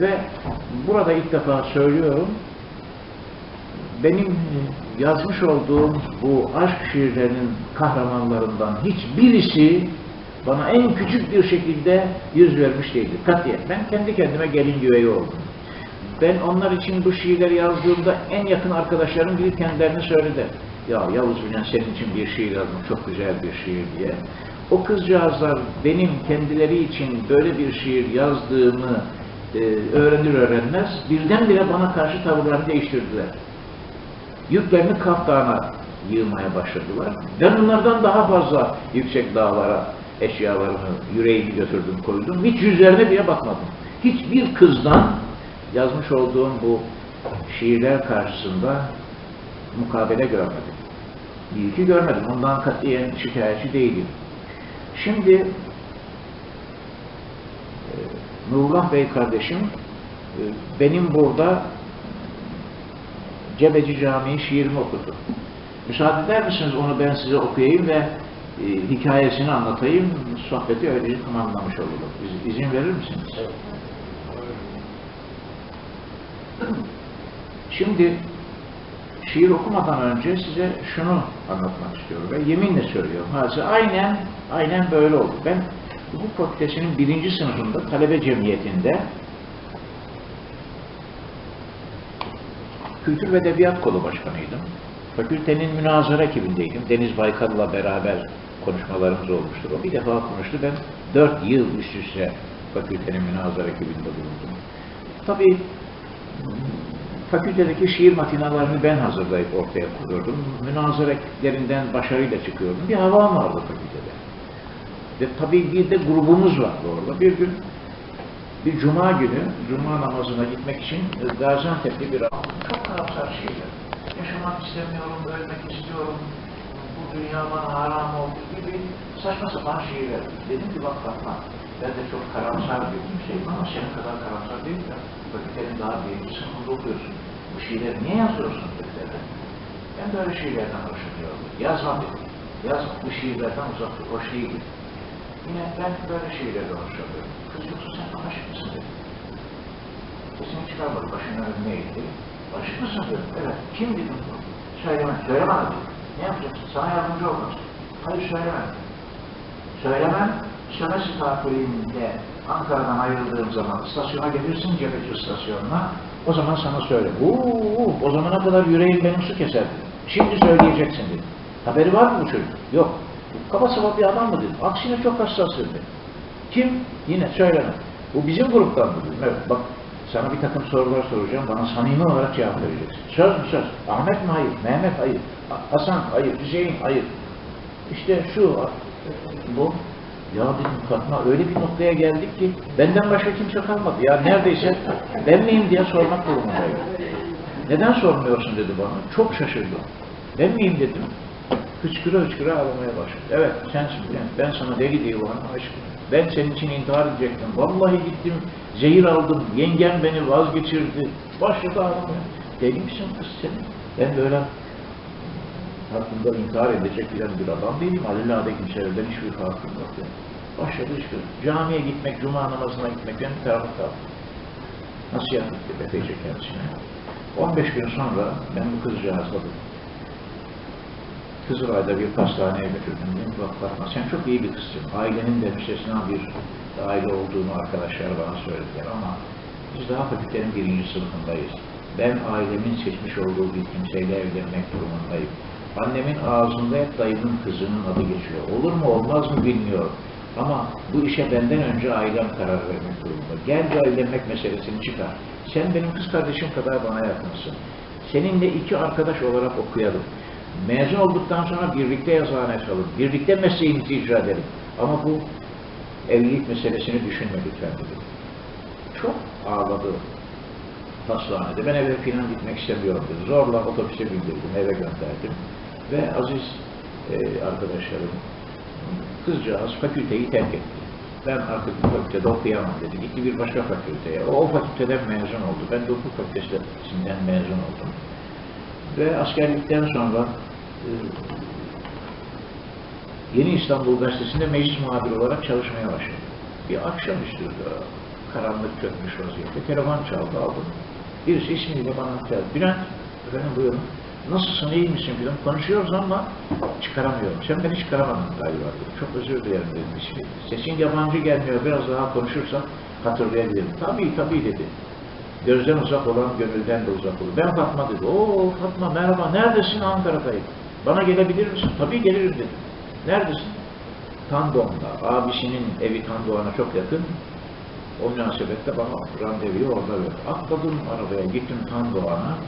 Ve burada ilk defa söylüyorum, benim yazmış olduğum bu aşk şiirlerinin kahramanlarından hiçbirisi bana en küçük bir şekilde yüz vermiş değildi. Katiyen. Ben kendi kendime gelin güveyi oldum. Ben onlar için bu şiirleri yazdığımda en yakın arkadaşlarım gidip kendilerini söyledi. Ya Yavuz Bilen senin için bir şiir yazdım, çok güzel bir şiir diye. O kızcağızlar benim kendileri için böyle bir şiir yazdığımı e, öğrenir öğrenmez birdenbire bana karşı tavırlarını değiştirdiler. Yüklerini kaftana yığmaya başladılar. Ben onlardan daha fazla yüksek dağlara eşyalarımı, yüreğimi götürdüm, koydum. Hiç yüzlerine bile bakmadım. Hiçbir kızdan yazmış olduğum bu şiirler karşısında mukabele görmedim. İyi ki görmedim. Ondan katiyen şikayetçi değilim. Şimdi Nurullah Bey kardeşim e, benim burada Cebeci Camii şiirimi okudu. Müsaade eder misiniz onu ben size okuyayım ve e, hikayesini anlatayım. Sohbeti öylece tamamlamış olurum. İz, izin verir misiniz? Şimdi şiir okumadan önce size şunu anlatmak istiyorum ve yeminle söylüyorum. Hadise aynen, aynen böyle oldu. Ben hukuk fakültesinin birinci sınıfında talebe cemiyetinde Kültür ve Edebiyat Kolu Başkanıydım. Fakültenin münazara ekibindeydim. Deniz Baykal'la beraber konuşmalarımız olmuştur. O bir defa konuştu. Ben dört yıl üst üste fakültenin münazara ekibinde bulundum. Tabii fakültedeki şiir matinalarını ben hazırlayıp ortaya koyuyordum. Münazara ekiplerinden başarıyla çıkıyordum. Bir havam vardı fakültede. Ve tabii bir de grubumuz vardı orada. Bir gün bir cuma günü, cuma namazına gitmek için Gaziantep'te bir. Çok karamsar şeyler. Yaşamak istemiyorum, ölmek istiyorum, bu dünya bana haram oldu gibi saçma sapan şeyler. Dedim ki bak bakma, ben de çok karamsar bir kimseyim ama senin kadar karamsar değil ya. Fakültenin daha birinci sınıfında okuyorsun. Bu şeyleri niye yazıyorsun dediler. Ben de öyle şeylerden hoşlanıyorum. Yazma dedim. Yazma, bu şiirlerden uzak dur, hoş değil. Yine ben böyle şeylerden hoşlanıyorum. Kız yoksa sen aşık mısın dedim. Sesini çıkarmadı, başına neydi? Aşık mısın dedim. Evet, kim dedim bunu? Söyleme, söyleme dedim. Ne yapacaksın? Sana yardımcı olmaz. Hayır söyleme. Söylemem, sömesi tatilinde Ankara'dan ayrıldığım zaman istasyona gelirsin Cebeci istasyonuna. O zaman sana söyle. Uuu, o zamana kadar yüreğim benim su keserdi. Şimdi söyleyeceksin dedim. Haberi var mı bu çocuk? Yok. Kaba saba bir adam mı dedim. Aksine çok hassas dedi. Kim? Yine söyleme. Bu bizim gruptan mı dedim. Evet bak sana bir takım sorular soracağım. Bana samimi olarak cevap vereceksin. Söz mü söz? Ahmet mi? Hayır. Mehmet? Hayır. Hasan? Hayır. Hüseyin? Hayır. İşte şu, bu. Ya dedim Fatma öyle bir noktaya geldik ki benden başka kimse kalmadı. Ya neredeyse ben miyim diye sormak durumundayım. Neden sormuyorsun dedi bana. Çok şaşırdım. Ben miyim dedim. Hıçkıra hıçkıra ağlamaya başladı. Evet sensin ben. Ben sana deli divanım aşkım. Ben senin için intihar edecektim. Vallahi gittim zehir aldım. Yengem beni vazgeçirdi. Başladı ağlamaya. Deli misin kız senin? Ben böyle hakkında intihar edecek bilen bir adam değilim. Alillâde kimselerden hiçbir farkım yok. Yani. Başladı işte. Camiye gitmek, cuma namazına gitmek benim tarafım kaldı. Nasihat etti epeyce kendisine. 15 gün sonra ben bu kızcağızla Kızılay'da bir pastaneye götürdüm. Dedim bak bakma sen çok iyi bir kızsın. Ailenin de müstesna bir aile olduğunu arkadaşlar bana söylediler ama biz daha fakültenin birinci sınıfındayız. Ben ailemin seçmiş olduğu bir kimseyle evlenmek durumundayım. Annemin ağzında hep dayımın kızının adı geçiyor. Olur mu olmaz mı bilmiyorum. Ama bu işe benden önce ailem karar vermek durumunda. Gel evlenmek meselesini çıkar. Sen benim kız kardeşim kadar bana yakınsın. Seninle iki arkadaş olarak okuyalım. Mezun olduktan sonra birlikte yazıhane açalım. Birlikte mesleğimizi icra edelim. Ama bu evlilik meselesini düşünme lütfen dedi. Çok ağladı hastanede. Ben eve filan gitmek istemiyorum dedi. Zorla otobüse bindirdim, eve gönderdim. Ve aziz e, arkadaşlarım, kızcağız fakülteyi terk etti. Ben artık bu fakültede okuyamam dedi. Gitti bir başka fakülteye. O, o fakülteden mezun oldu. Ben de hukuk fakültesinden mezun oldum. Ve askerlikten sonra Yeni İstanbul Gazetesi'nde meclis muhabiri olarak çalışmaya başladım. Bir akşamüstü Karanlık çökmüş vaziyette. Telefon çaldı aldım. Birisi ismiyle bana geldi. Bülent, efendim buyurun. Nasılsın, iyi misin filan konuşuyoruz ama çıkaramıyorum. Sen beni çıkaramadın galiba. Çok özür dilerim dedim şey. Sesin yabancı gelmiyor, biraz daha konuşursak hatırlayabilirim. Tabii tabii dedi. Gözden uzak olan gönülden de uzak olur. Ben Fatma dedi. Oo Fatma merhaba, neredesin Ankara'dayım. Bana gelebilir misin? Tabii gelirim dedim. Neredesin? Tandoğan'da. Abisinin evi Tandoğan'a çok yakın. O münasebette bana randevuyu orada verdi. Atladım arabaya, gittim Tandoğan'a.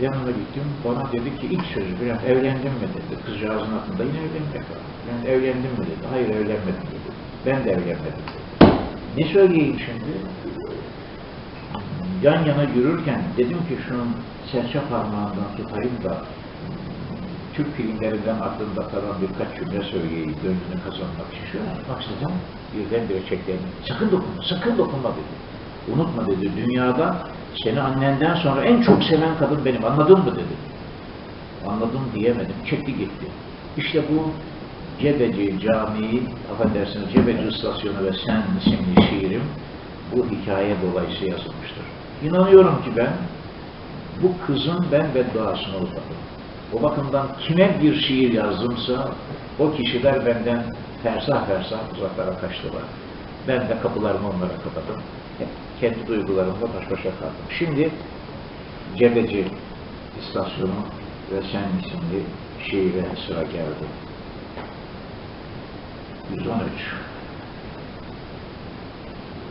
Yanına gittim, bana dedi ki ilk sözü biraz evlendim mi dedi. Kızcağızın aklında yine evlenmek var. Ben evlendim mi dedi. Hayır evlenmedim dedi. Ben de evlenmedim dedi. Ne söyleyeyim şimdi? Yan yana yürürken dedim ki şunun serçe parmağından tutayım da Türk filmlerinden aklımda kalan birkaç cümle söyleyeyim, gönlünü kazanmak için. Şöyle başladım, birdenbire çektim. Sakın dokunma, sakın dokunma dedi. Unutma dedi, dünyada seni annenden sonra en çok seven kadın benim, anladın mı dedi. Anladım diyemedim, çekti gitti. İşte bu Cebeci Camii, affedersiniz Cebeci İstasyonu ve Sen isimli şiirim bu hikaye dolayısıyla yazılmıştır. İnanıyorum ki ben bu kızın ben bedduasına uzadım. O bakımdan kime bir şiir yazdımsa o kişiler benden fersah fersah uzaklara kaçtılar. Ben de kapılarımı onlara kapadım. Hep kendi duygularımla baş başa kaldım. Şimdi Cebeci istasyonu ve Sen isimli şiire sıra geldi. 113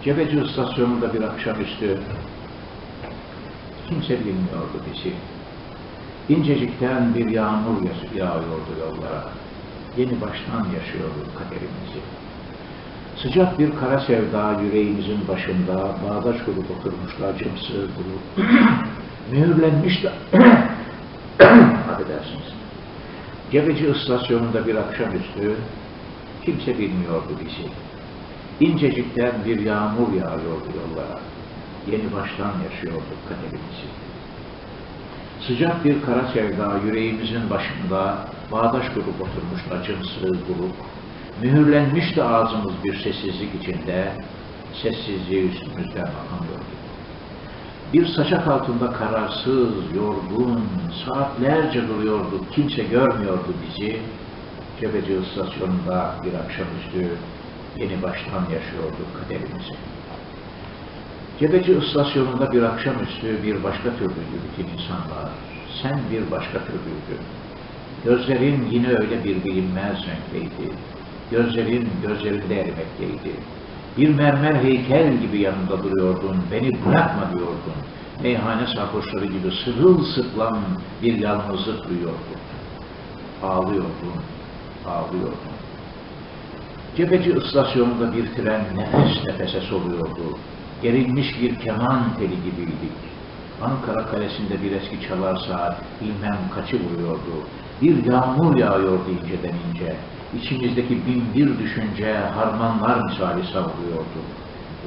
Cebeci istasyonunda bir akşamüstü kimse bilmiyordu bizi. İncecikten bir yağmur yağıyordu yollara. Yeni baştan yaşıyorduk kaderimizi. Sıcak bir kara sevda yüreğimizin başında bağdaş kurup oturmuşlar cımsı grup. Mühürlenmiş de affedersiniz. Cebeci istasyonunda bir akşamüstü kimse bilmiyordu bizi. İncecikten bir yağmur yağıyordu yollara. Yeni baştan yaşıyorduk kaderimizi. Sıcak bir kara sevda yüreğimizin başında bağdaş kurup oturmuş acımsı grup, mühürlenmişti ağzımız bir sessizlik içinde, sessizliği üstümüzden akamıyordu. Bir saçak altında kararsız, yorgun, saatlerce duruyorduk, kimse görmüyordu bizi. Cebeci istasyonunda bir akşamüstü yeni baştan yaşıyorduk kaderimizi. Cebeci istasyonunda bir akşamüstü bir başka türlüydü bütün insanlar. Sen bir başka türlüydün. Gözlerin yine öyle bir bilinmez renkteydi. Gözlerin gözlerinde erimekteydi. Bir mermer heykel gibi yanında duruyordun, beni bırakma diyordun. Meyhane sarhoşları gibi sırılsıklam bir yalnızlık duyuyordun. Ağlıyordun, ağlıyordun. Cebeci istasyonunda bir tren nefes nefese soluyordu gerilmiş bir keman teli gibiydik. Ankara kalesinde bir eski çalar saat bilmem kaçı vuruyordu. Bir yağmur yağıyordu inceden ince. İçimizdeki bin bir düşünce harmanlar misali savruluyordu.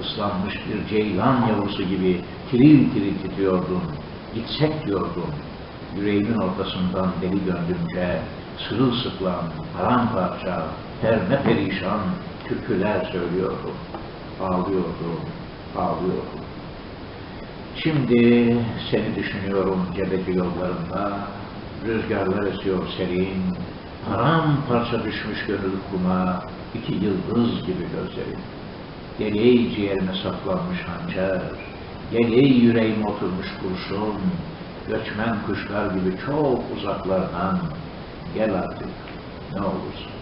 Islanmış bir ceylan yavrusu gibi tiril tiril titriyordun. Gitsek diyordun. Yüreğimin ortasından deli gönlümce sırılsıklam, paramparça, perme perişan türküler söylüyordum. Ağlıyordum, ağlıyordum. Şimdi seni düşünüyorum cebeci yollarında, rüzgarlar esiyor serin, paramparça düşmüş gönül kuma, iki yıldız gibi gözlerin. Gel ey ciğerime saplanmış hançer, gel ey oturmuş kurşun, göçmen kuşlar gibi çok uzaklardan, gel artık ne olursun.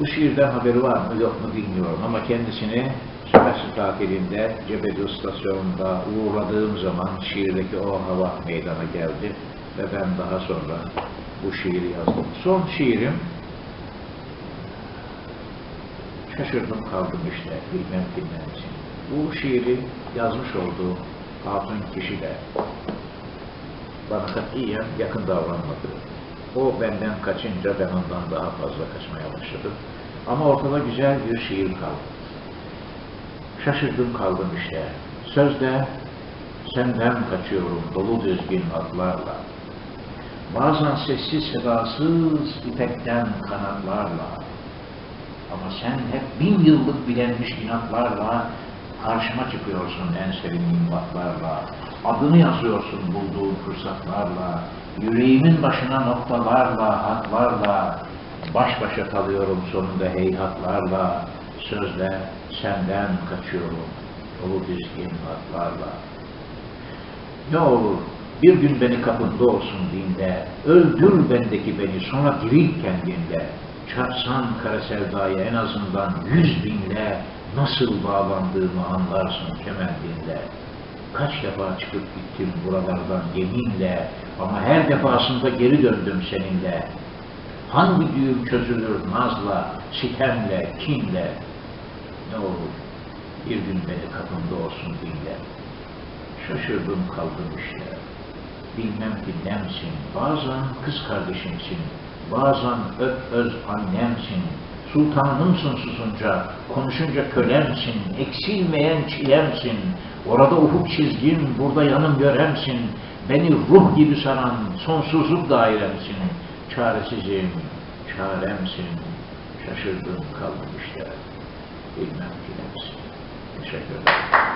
Bu şiirden haberi var mı yok mu bilmiyorum ama kendisini Sümersi tatilinde Cebeli istasyonunda uğurladığım zaman şiirdeki o hava meydana geldi ve ben daha sonra bu şiiri yazdım. Son şiirim şaşırdım kaldım işte bilmem bilmem için. Bu şiiri yazmış olduğum hatun kişi de bana katiyen yakın davranmadı. O benden kaçınca ben ondan daha fazla kaçmaya başladım. Ama ortada güzel bir şiir kaldı. Şaşırdım kaldım işte. Sözde senden kaçıyorum dolu düzgün adlarla. Bazen sessiz sedasız ipekten kanatlarla. Ama sen hep bin yıllık bilenmiş inatlarla Karşıma çıkıyorsun en serin minbatlarla, adını yazıyorsun bulduğun fırsatlarla, yüreğimin başına noktalarla, hatlarla, baş başa kalıyorum sonunda heyhatlarla, sözle senden kaçıyorum, dolu dizgin hatlarla. Ne olur bir gün beni kapında olsun dinle, öldür bendeki beni sonra dirilt kendinde. Çarpsan kara sevdaya en azından yüz binle, nasıl bağlandığımı anlarsın kemendinle. Kaç defa çıkıp gittim buralardan yeminle, ama her defasında geri döndüm seninle. Hangi düğüm çözülür nazla, sitemle, kinle? Ne olur bir gün beni kapında olsun dinle. Şaşırdım kaldım işte. Bilmem ki nemsin, bazen kız kardeşimsin, bazen öp öz annemsin. Sultanımsın susunca, konuşunca kölemsin, eksilmeyen çilemsin. Orada ufuk çizgim, burada yanım yöremsin. Beni ruh gibi saran sonsuzluk dairemsin. Çaresizim, çaremsin. Şaşırdım kaldım işte. Bilmem ki nemsin. Teşekkür ederim.